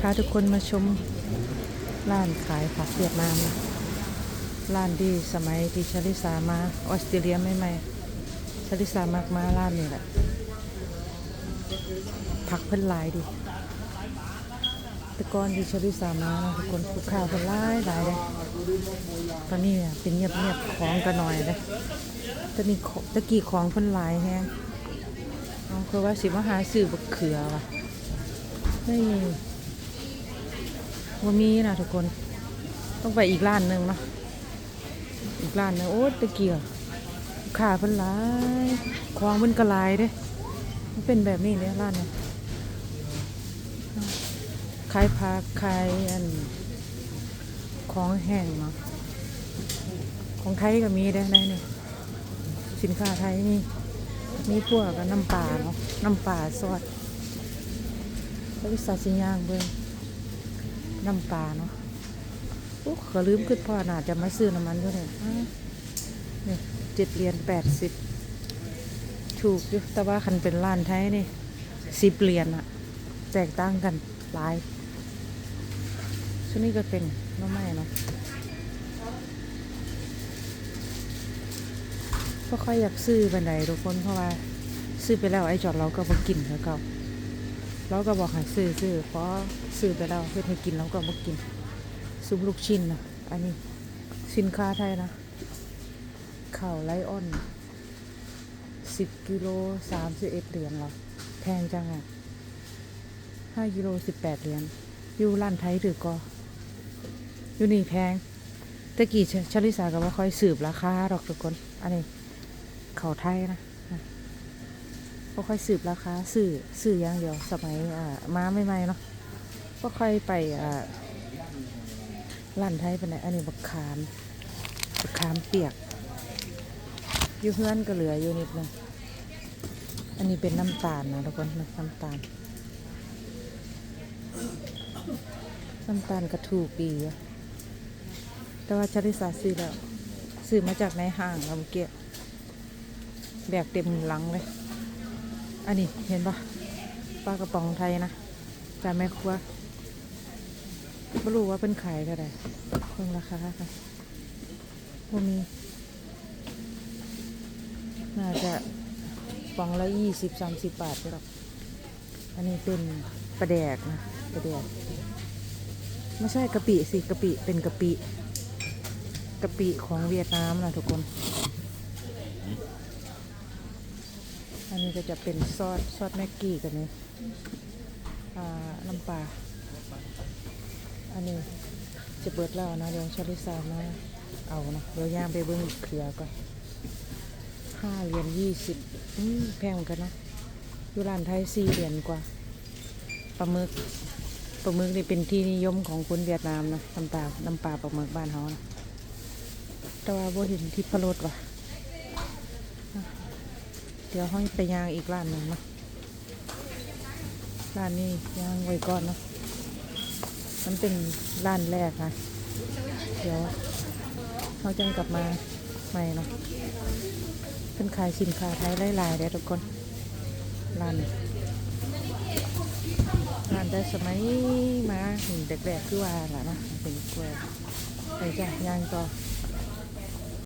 พาทุกคนมาชมร้านขายผักเวียดนามร้านที่สมัยที่ชลิสามาออสเตรเลียใหม่ๆชลิสามากมาร้านนี้แหละผักเพิ่นหลายดีต่ก่อนที่ชลิสามานะทุกคนลูกค้าเพิ่นหลายหลายเลยตอนนี้เนี่ยเป็นเงียบเงียบของกันหน่อยเลยตอนนี้ของตะกี้ของเพิ่นหลายแฮงเอาคือว่าสิมาหาซื้อบักเขือว่ะนี่ ว่ามีนะทุกคน ต้องไปอีกร้านหนึ่งเนาะอีกร้านนึงโอ้ตะเกียบลูกค้าเพิ่นลายของเพิ่นก็หลายเด้มันเป็นแบบนี้เลยร้านเนี่ยขายผักขายอันของแห้งเนาะของไทยก็มีได้ได้เนี่ยสินค้าไทยนี่มีพวกกับน้ำปลาเนาะน้ำปลาซอสแล้ววิสาสิย่างเบิ่ง น้ำปลาเนาะโอ้ขอลืมขึ้นพ่อน่าจะมาซื้อน้ำมันด้วยเนี่ยเนี่ยเจ็ดเหรียญแปดสิบถูกอยู่แต่ว่าคันเป็นร้านไทยนี่สิบเหรียญอะแตกต่างกันหลายชุดนี้ก็เป็นน้องไม้เนาะก็ค่อยอยากซื้อบันไดทุกคนเพราะว่า ซื้อไปแล้วไอ้จอดเราก็บ่กินแล้วก็ เราก็บอกให้ซื้อซื้อเพราะซื้อไปแล้วเพื่อให้กินเราก็บ่กิน ซุปลูกชิ้นนะอันนี้สินค้าไทยนะข่าวไลออนสิบกิโลสามสิบเอ็ดเหรียญเหรอแพงจังอะห้ากิโลสิบแปดเหรียญอยู่ร้านไทยถือก็อยู่นี่แพงตะกี้ชลิสาก็ว่าค่อยสืบราคาหรอกทุกคน อันนี้เขาไทยนะ ก็ค่อยสืบราคาสื่อสื่ออย่างเดียวสมัยอ่ามาใหม่ๆเนาะก็ค่อยไปอ่าร้านไทยเป็นไหนอันนี้บักขามบักขามเปียกอยู่เพื่อนก็เหลืออยู่นิดนึงอันนี้เป็นน้ำตาลนะทุกคนน,น้ำตาล น้ำตาลกระถูกดีอะแต่ว่าชาลิสาซื้อแล้วซื้อมาจากในห้างเราเมื่อกี้แบกเต็มหลังเลย อันนี้เห็นปะปลากระป๋องไทยนะจากแม่ครัวไม่รู้ว่าเป็นขายเท่าไหร่เพิ่งราคาค่ะพว่ามีน่าจะฟองละยี่สิบสามสิบบาทหรอกอันนี้เป็นปลาแดกนะปลาแดกไม่ใช่กะปิสิกะปิเป็นกะปิกะปิของเวียดนามนะทุกคน อันนี้ ก็จะเป็นซอสซอสแม็กกี้กันนี้อ่น้ำปลา อันนี้จะเบิดแล้วนะเดี๋ยวชาลิซามาเอานะเดี๋ยวย่างไปเบิ้งเครือก่อนห้าเหรียญยี่สิบแพงกันนะอยู่ร้านไทยสี่เหรียญกว่าปลาหมึกปลาหมึกนี่เป็นที่นิยมของคนเวียดนามนะน้ำปลาน้ำปลาปลาหมึกบ้านเขานะแต่ว่าบ่เห็นที่พะโลดว่ะ เดี๋ยวห้อยไปยางอีกร้านหนึ่งเนาร้านนี้ยางไว้ก่อนเนาะมันเป็นร้านแรกนะเดี๋ยวเขาจังกลับมาใหม่เนาะเป็นขายสินค้าไทยหลายๆเลยทุกคนร้านร้านแต่สมัยมาเด็กๆคือว่าล่ะนะเป็นกล้วยไปจ้ะยางต่อ